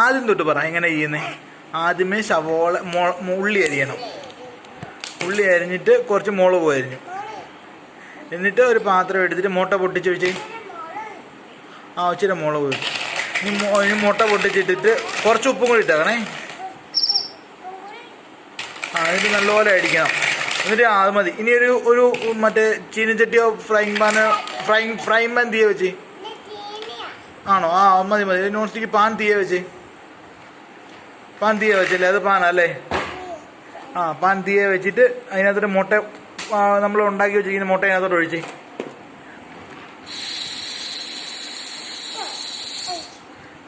ആദ്യം തൊട്ട് പറ എങ്ങനെ ചെയ്യുന്നത് ആദ്യമേ ശവോള ഉള്ളി അരിയണം. ഉള്ളി അരിഞ്ഞിട്ട് കുറച്ച് മുളക് അരിഞ്ഞു. എന്നിട്ട് ഒരു പാത്രം എടുത്തിട്ട് മുട്ട പൊട്ടിച്ച് വെച്ച് ആ ഇച്ചിരി മുളക് വെച്ചു ഇനി മുട്ട പൊട്ടിച്ചിട്ടിട്ട് കുറച്ച് ഉപ്പും കൂടി ഇട്ടേക്കണേ ആ എന്നിട്ട് നല്ലപോലെ അടിക്കണം. എന്നിട്ട് അത് മതി. ഇനി ഒരു ഒരു മറ്റേ ചീനച്ചട്ടിയോ frying pan frying fry pan തീയ വെച്ച്. ആണോ? ആ മതി മതി. നോൺ സ്റ്റിക്ക് പാൻ തീയ വെച്ച്. വെച്ചില്ലേ വെച്ചല്ലേ? അത് പാനല്ലേ? ആ പാന്തിയെ വെച്ചിട്ട് അതിനകത്തൊരു മുട്ട നമ്മൾ ഉണ്ടാക്കി വെച്ചിരിക്കുന്ന മുട്ട അതിനകത്തോട്ട് ഒഴിച്ച്.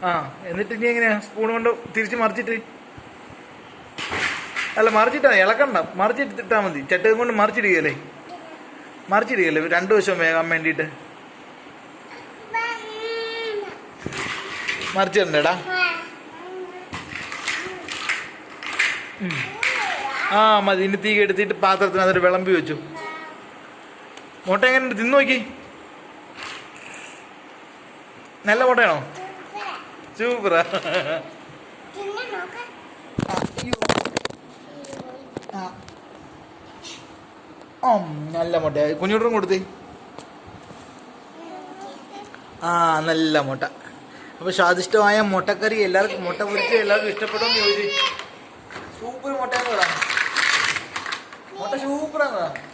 ആ എന്നിട്ട് ഇനി എങ്ങനെയാ? സ്പൂൺ കൊണ്ട് തിരിച്ച് മറിച്ചിട്ട്? അല്ല മറിച്ചിട്ടാ ഇളക്കണ്ട. മറിച്ചിട്ടിട്ടാ മതി. ചട്ടകം കൊണ്ട് മറിച്ചിടുകയല്ലേ? മറിച്ചിടുകയല്ലേ? രണ്ടു വശം വേഗം വേണ്ടിയിട്ട്. മറിച്ചിടണ്ടേടാ. ആ മതി. ഇനി തീ എടുത്തിട്ട് പാത്രത്തിനകത്തൊരു വിളമ്പി വെച്ചു. മുട്ട എങ്ങനെ തിന്നു നോക്കി. നല്ല മുട്ടയാണോ? സൂപ്പറാ. നല്ല മുട്ട. കുഞ്ഞുട്ടറും കൊടുത്തേ. ആ നല്ല മുട്ട. അപ്പൊ സ്വാദിഷ്ടമായ മുട്ടക്കറി എല്ലാവർക്കും മുട്ട പൊരിച്ച് എല്ലാവർക്കും ഇഷ്ടപ്പെടുമെന്ന് ചോദിച്ചു സൂപ്പർ മുട്ടയാന്ന് പറ മുട്ട സൂപ്പറാന്ന് പറ